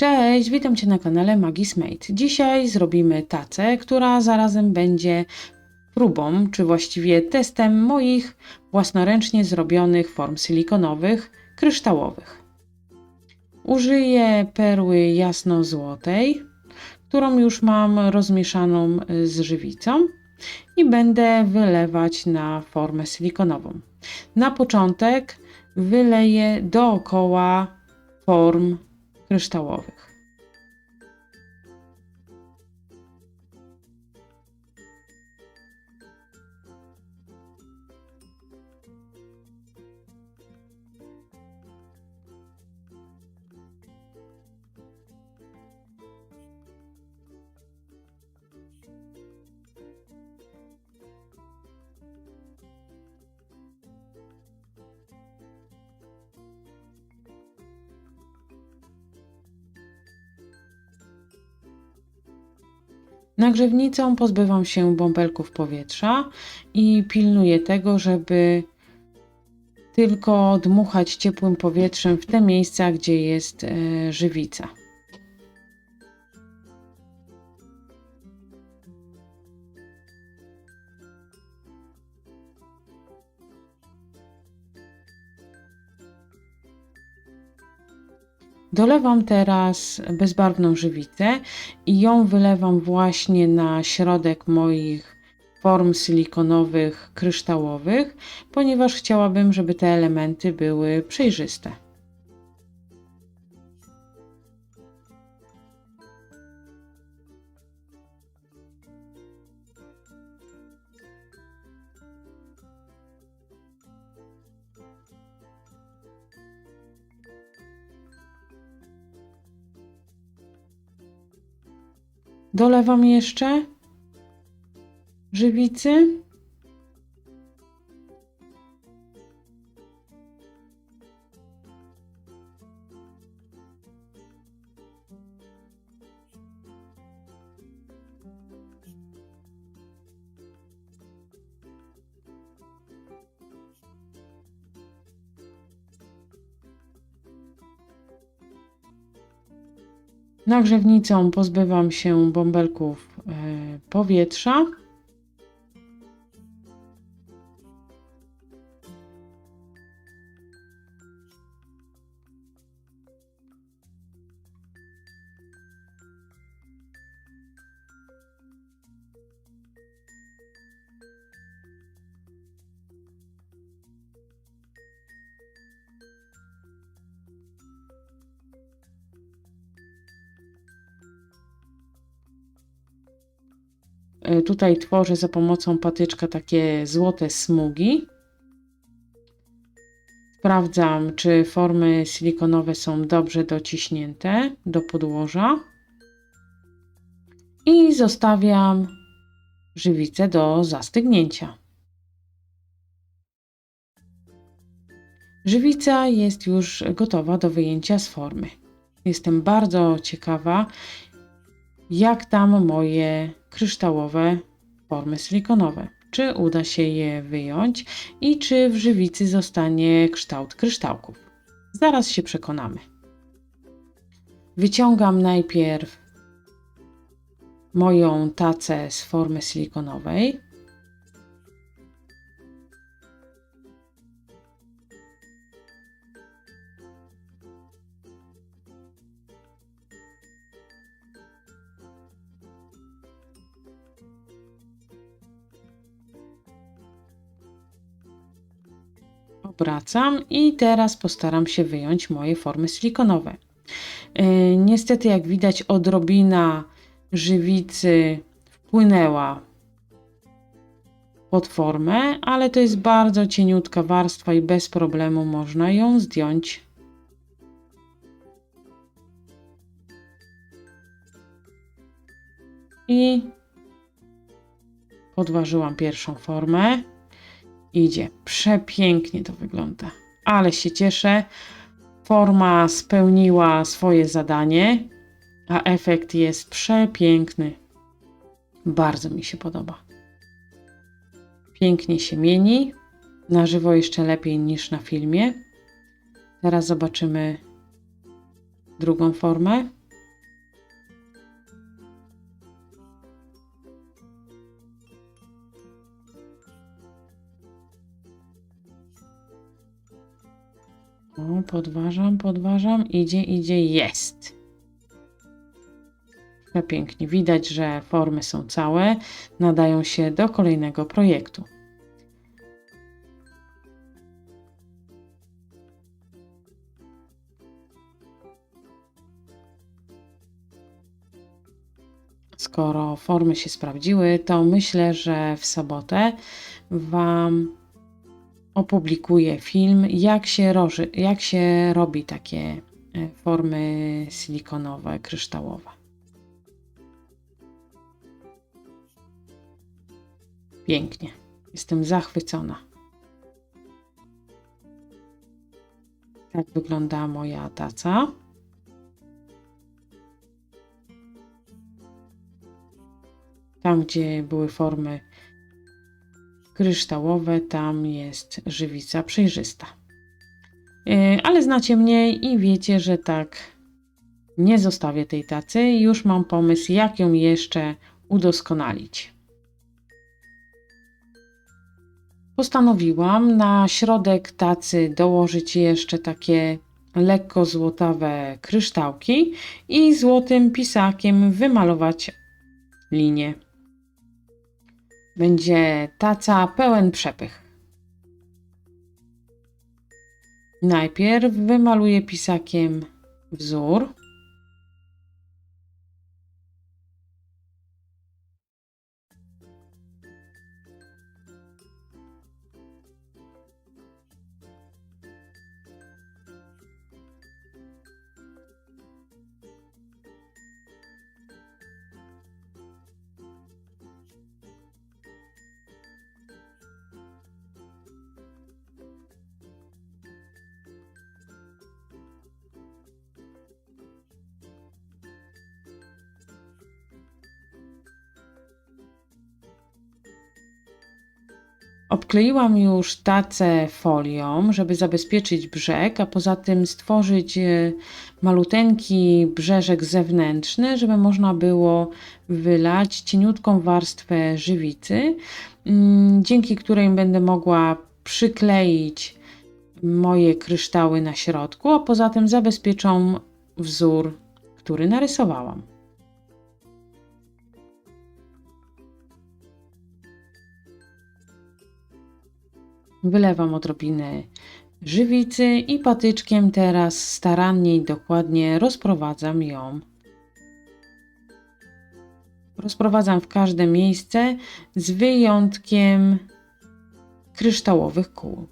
Cześć, witam Cię na kanale Magis Made. Dzisiaj zrobimy tacę, która zarazem będzie próbą, czy właściwie testem moich własnoręcznie zrobionych form silikonowych, kryształowych. Użyję perły jasno-złotej, którą już mam rozmieszaną z żywicą i będę wylewać na formę silikonową. Na początek wyleję dookoła form kryształowych. Nagrzewnicą pozbywam się bąbelków powietrza i pilnuję tego, żeby tylko dmuchać ciepłym powietrzem w te miejsca, gdzie jest e, żywica. Dolewam teraz bezbarwną żywicę i ją wylewam właśnie na środek moich form silikonowych, kryształowych, ponieważ chciałabym, żeby te elementy były przejrzyste. Dolewam jeszcze żywicy. Nagrzewnicą pozbywam się bąbelków e, powietrza. Tutaj tworzę za pomocą patyczka takie złote smugi. Sprawdzam, czy formy silikonowe są dobrze dociśnięte do podłoża. I zostawiam żywicę do zastygnięcia. Żywica jest już gotowa do wyjęcia z formy. Jestem bardzo ciekawa, jak tam moje kryształowe formy silikonowe. Czy uda się je wyjąć i czy w żywicy zostanie kształt kryształków. Zaraz się przekonamy. Wyciągam najpierw moją tacę z formy silikonowej. Obracam i teraz postaram się wyjąć moje formy silikonowe. Yy, niestety, jak widać, odrobina żywicy wpłynęła pod formę, ale to jest bardzo cieniutka warstwa i bez problemu można ją zdjąć. I podważyłam pierwszą formę. Idzie. Przepięknie to wygląda. Ale się cieszę. Forma spełniła swoje zadanie, a efekt jest przepiękny. Bardzo mi się podoba. Pięknie się mieni. Na żywo jeszcze lepiej niż na filmie. Teraz zobaczymy drugą formę. Podważam, podważam. Idzie, idzie, jest. Przepięknie. Widać, że formy są całe, nadają się do kolejnego projektu. Skoro formy się sprawdziły, to myślę, że w sobotę Wam opublikuję film, jak się, roży, jak się robi takie e, formy silikonowe, kryształowe. Pięknie. Jestem zachwycona. Tak wygląda moja taca. Tam, gdzie były formy kryształowe, tam jest żywica przejrzysta. Yy, Ale znacie mnie i wiecie, że tak nie zostawię tej tacy. Już mam pomysł, jak ją jeszcze udoskonalić. Postanowiłam na środek tacy dołożyć jeszcze takie lekko złotawe kryształki i złotym pisakiem wymalować linię. Będzie taca pełen przepych. Najpierw wymaluję pisakiem wzór. Obkleiłam już tacę folią, żeby zabezpieczyć brzeg, a poza tym stworzyć e, maluteńki brzeżek zewnętrzny, żeby można było wylać cieniutką warstwę żywicy, mm, dzięki której będę mogła przykleić moje kryształy na środku, a poza tym zabezpieczą wzór, który narysowałam. Wylewam odrobinę żywicy i patyczkiem teraz starannie i dokładnie rozprowadzam ją. Rozprowadzam w każde miejsce z wyjątkiem kryształowych kół.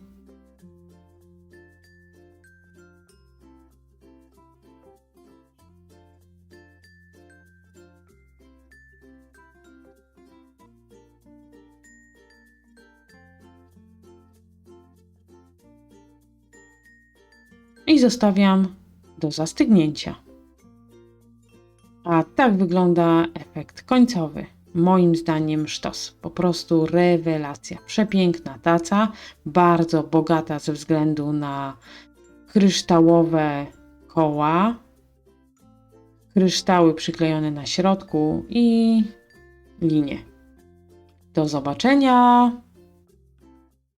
I zostawiam do zastygnięcia. A tak wygląda efekt końcowy. Moim zdaniem sztos. Po prostu rewelacja. Przepiękna taca, bardzo bogata ze względu na kryształowe koła, kryształy przyklejone na środku i linie. Do zobaczenia